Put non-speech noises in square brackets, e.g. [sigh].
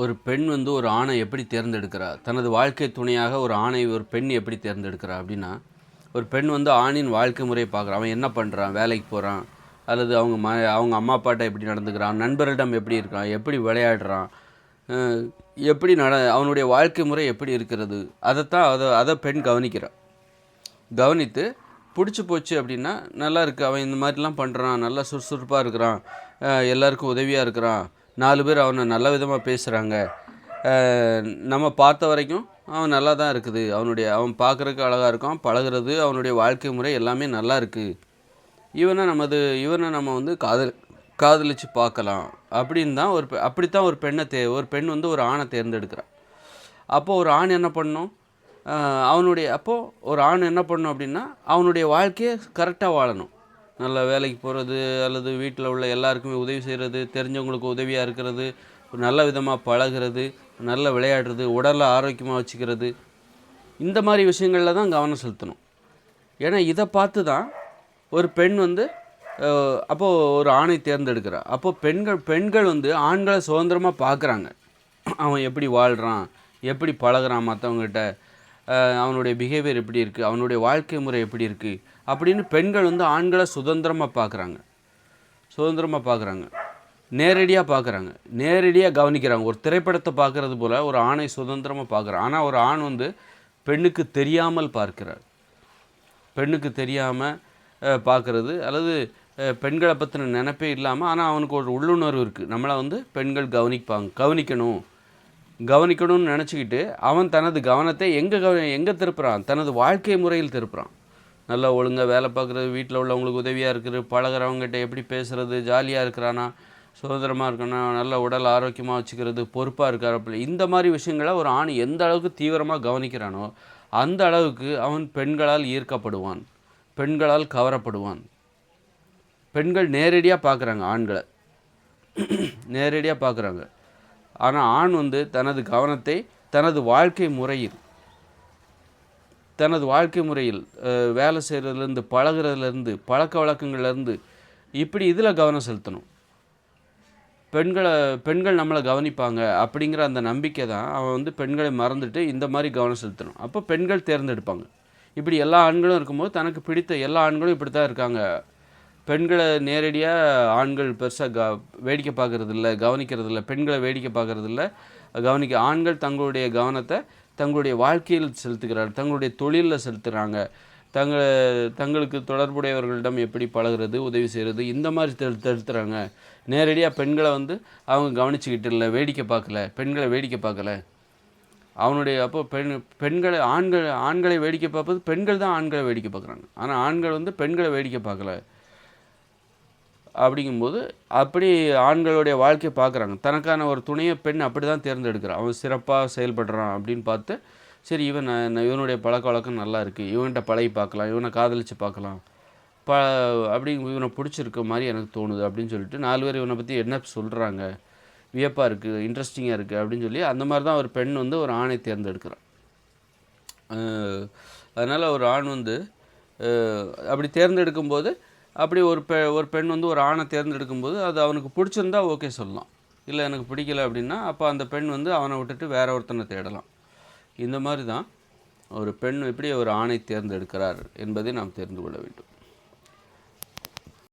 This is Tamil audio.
ஒரு பெண் வந்து ஒரு ஆணை எப்படி தேர்ந்தெடுக்கிறா? தனது வாழ்க்கை துணையாக ஒரு ஆணை ஒரு பெண் எப்படி தேர்ந்தெடுக்கிறா அப்படின்னா ஒரு பெண் வந்து ஆணின் வாழ்க்கை முறையை பார்க்குறான் அவன் என்ன பண்ணுறான் வேலைக்கு போகிறான் அல்லது அவங்க ம அவங்க அம்மா அப்பாட்ட எப்படி நடந்துக்கிறான்? நண்பர்களிடம் எப்படி இருக்கான்? எப்படி விளையாடுறான்? எப்படி நட அவனுடைய வாழ்க்கை முறை எப்படி இருக்கிறது? அதைத்தான் அதை அதை பெண் கவனிக்கிறான் கவனித்து பிடிச்சி போச்சு அப்படின்னா நல்லா இருக்குது அவன் இந்த மாதிரிலாம் பண்ணுறான் நல்லா சுறுசுறுப்பாக இருக்கிறான். எல்லாருக்கும் உதவியாக இருக்கிறான். நாலு பேர் அவனை நல்ல விதமாக பேசுகிறாங்க நம்ம பார்த்த வரைக்கும் அவன் நல்லா தான் இருக்குது. அவனுடைய அவன் பார்க்குறதுக்கு அழகாக இருக்கான் பழகுறது அவனுடைய வாழ்க்கை முறை எல்லாமே நல்லா இருக்குது இவனை நமது இவனை நம்ம வந்து காதல் காதலிச்சு பார்க்கலாம். அப்படின்னு தான் ஒரு பெ- அப்படித்தான் ஒரு பெண்ணை தே ஒரு பெண் வந்து ஒரு ஆணை தேர்ந்தெடுக்கிறான். அப்போது ஒரு ஆண் என்ன பண்ணணும் அவனுடைய அப்போது ஒரு ஆண் என்ன பண்ணும் அப்படின்னா அவனுடைய வாழ்க்கையை கரெக்டாக வாழணும். நல்ல வேலைக்கு போகிறது அல்லது வீட்டில் உள்ள எல்லாருக்குமே உதவி செய்கிறது தெரிஞ்சவங்களுக்கு உதவியாக இருக்கிறது ஒரு நல்ல விதமாக பழகுறது நல்ல விளையாடுறது உடலை ஆரோக்கியமாக வச்சுக்கிறது. இந்த மாதிரி விஷயங்களில் தான் கவனம் செலுத்தணும். ஏன்னா இதை பார்த்து தான் ஒரு பெண் வந்து அப்போது ஒரு ஆணை தேர்ந்தெடுக்கிறா. அப்போது பெண்கள் பெண்கள் வந்து ஆண்களை சுதந்திரமாக பார்க்குறாங்க. அவன் எப்படி வாழ்கிறான் எப்படி பழகுறான் மற்றவங்ககிட்ட அவனுடைய பிஹேவியர் எப்படி இருக்குது அவனுடைய வாழ்க்கை முறை எப்படி இருக்குது அப்படின்னு பெண்கள் வந்து ஆண்களை சுதந்திரமாக பார்க்குறாங்க சுதந்திரமாக பார்க்குறாங்க நேரடியாக பார்க்குறாங்க நேரடியாக கவனிக்கிறாங்க. ஒரு திரைப்படத்தை பார்க்குறது போல் ஒரு ஆணை சுதந்திரமாக பார்க்குறான் ஆனால் ஒரு ஆண் வந்து பெண்ணுக்கு தெரியாமல் பார்க்கிறார். பெண்ணுக்கு தெரியாமல் பார்க்குறது அல்லது பெண்களை பற்றின நினப்பே இல்லாமல் ஆனால் அவனுக்கு ஒரு உள்ளுணர்வு இருக்குது நம்மளை வந்து பெண்கள் கவனிப்பாங்க. கவனிக்கணும். கவனிக்கணும்னு நினச்சிக்கிட்டு அவன் தனது கவனத்தை எங்கே கவ எங்கே திருப்புறான்? தனது வாழ்க்கை முறையில் திருப்புறான். நல்லா ஒழுங்காக வேலை பார்க்குறது வீட்டில் உள்ளவங்களுக்கு உதவியாக இருக்குது பழகிறவங்ககிட்ட எப்படி பேசுகிறது ஜாலியாக இருக்கிறானா சுதந்திரமாக இருக்கானா நல்ல உடல் ஆரோக்கியமாக வச்சுக்கிறது பொறுப்பாக இருக்காரப்பில்ல இந்த மாதிரி விஷயங்களை ஒரு ஆண் எந்த அளவுக்கு தீவிரமாக கவனிக்கிறானோ அந்த அளவுக்கு அவன் பெண்களால் ஈர்க்கப்படுவான். பெண்களால் கவரப்படுவான். பெண்கள் நேரடியாக பார்க்குறாங்க ஆண்களை. [clears throat] நேரடியாக பார்க்குறாங்க ஆனால் ஆண் வந்து தனது கவனத்தை தனது வாழ்க்கை முறையில் தனது வாழ்க்கை முறையில் வேலை செய்கிறதுலேருந்து பழகுறதுலேருந்து பழக்க வழக்கங்கள்லேருந்து இப்படி இதில் கவனம் செலுத்தணும். பெண்களை பெண்கள் நம்மளை கவனிப்பாங்க அப்படிங்கிற அந்த நம்பிக்கை தான் அவன் வந்து பெண்களை மறந்துட்டு இந்த மாதிரி கவனம் செலுத்தணும். அப்போ பெண்கள் தேர்ந்தெடுப்பாங்க. இப்படி எல்லா ஆண்களும் இருக்கும்போது தனக்கு பிடித்த எல்லா ஆண்களும் இப்படி தான் இருக்காங்க. பெண்களை நேரடியாக ஆண்கள் பெருசாக க வேடிக்கை பார்க்குறதில்ல கவனிக்கிறதில்ல. பெண்களை வேடிக்கை பார்க்குறதில்ல. கவனிக்க ஆண்கள் தங்களுடைய கவனத்தை தங்களுடைய வாழ்க்கையில் செலுத்துகிறார்கள் தங்களுடைய தொழிலில் செலுத்துகிறாங்க தங்க தங்களுக்கு தொடர்புடையவர்களிடம் எப்படி பழகுறது உதவி செய்கிறது இந்த மாதிரி தெ செலுத்துகிறாங்க நேரடியாக பெண்களை வந்து அவங்க கவனிச்சுக்கிட்டு இல்லை வேடிக்கை பார்க்கல. பெண்களை வேடிக்கை பார்க்கல. அவனுடைய அப்போ பெண் பெண்களை ஆண்கள் ஆண்களை வேடிக்கை பார்ப்பது பெண்கள் தான் ஆண்களை வேடிக்கை பார்க்குறாங்க. ஆனால் ஆண்கள் வந்து பெண்களை வேடிக்கை பார்க்கல. அப்படிங்கும்போது அப்படி ஆண்களுடைய வாழ்க்கையை பார்க்குறாங்க. தனக்கான ஒரு துணையை பெண் அப்படி தான் தேர்ந்தெடுக்கிறான் அவன் சிறப்பாக செயல்படுறான் அப்படின்னு பார்த்து சரி இவன் இவனுடைய பழக்க வழக்கம் நல்லா இருக்குது இவன்கிட்ட பழகி பார்க்கலாம். இவனை காதலிச்சு பார்க்கலாம். ப அப்படி இவனை பிடிச்சிருக்க மாதிரி எனக்கு தோணுது அப்படின்னு சொல்லிட்டு நாலு பேர் இவனை பற்றி என்ன சொல்கிறாங்க வியப்பாக இருக்குது இன்ட்ரெஸ்டிங்காக இருக்குது அப்படின்னு சொல்லி அந்த மாதிரி தான் ஒரு பெண் வந்து ஒரு ஆணை தேர்ந்தெடுக்கிறான் அதனால் ஒரு ஆண் வந்து அப்படி தேர்ந்தெடுக்கும்போது அப்படி ஒரு பெ ஒரு பெண் வந்து ஒரு ஆணை தேர்ந்தெடுக்கும்போது அது அவனுக்கு பிடிச்சிருந்தா ஓகே சொல்லலாம். இல்லை எனக்கு பிடிக்கல அப்படின்னா அப்போ அந்த பெண் வந்து அவனை விட்டுட்டு வேற ஒருத்தனை தேடலாம். இந்த மாதிரி தான் ஒரு பெண் எப்படி ஒரு ஆணை தேர்ந்தெடுக்கிறார் என்பதை நாம் தெரிந்து கொள்ள வேண்டும்.